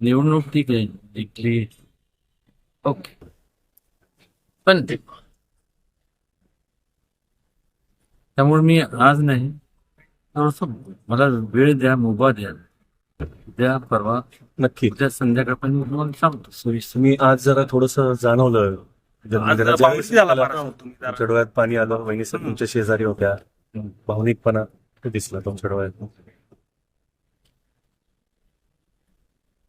निवडणूक ठीक आहे. जिंकली ओके पण ते त्यामुळे मी आज नाही. थोडस मला वेळ द्या मुभा द्या. उद्या परवा. नक्की. उद्या संध्याकाळपर्यंत मी तुम्हाला सांगतो. सविस्तर मी आज जरा थोडस जाणवलं. आज जरा झाला तुम्ही जरा- तुमच्या डोळ्यात पाणी आलं वहिनी सर तुमच्या शेजारी होत्या. भावनिकपणा ते दिसला तुमच्या डोळ्यात.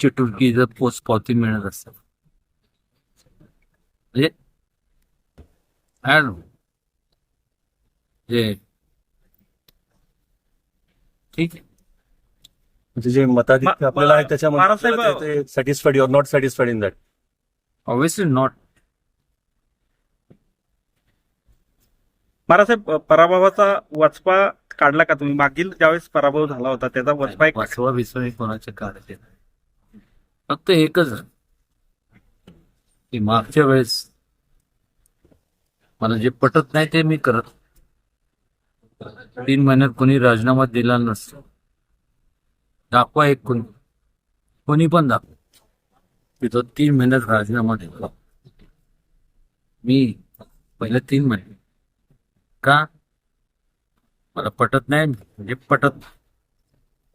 चिटुलकी जर पोच पावती मिळत असतात म्हणजे. जे. ठीक आहे. म्हणजे जे मताधिक्य आपल्याला आहे त्याच्यामध्ये satisfied your not satisfied in that obviously not महाराजसाहेब पराभवाचा वचपा काढला का तुम्ही? मागील ज्यावेळेस पराभव झाला होता त्याचा वचपा एक वाचवा बिचवा हे कोणाच्या काढायचे. फक्त एकच की मागच्या वेळेस मला जे पटत नाही ते मी करत तीन महिन्यात कोणी राजीनामा दिला नसतो. दाखवा एक कोणी. कोणी पण दाखवा. मी तो तीन महिन्यात राजीनामा दिला. मी पहिल्या तीन महिने. का? मला पटत नाही म्हणजे पटत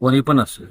कोणी पण असेल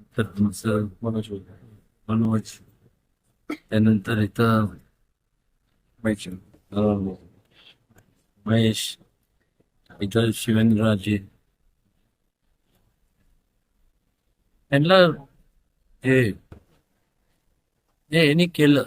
तुमचं मनोज मनोज त्यानंतर इथं महेश इथं शिवेंद्रराजे. त्यांना हे हे यांनी केलं.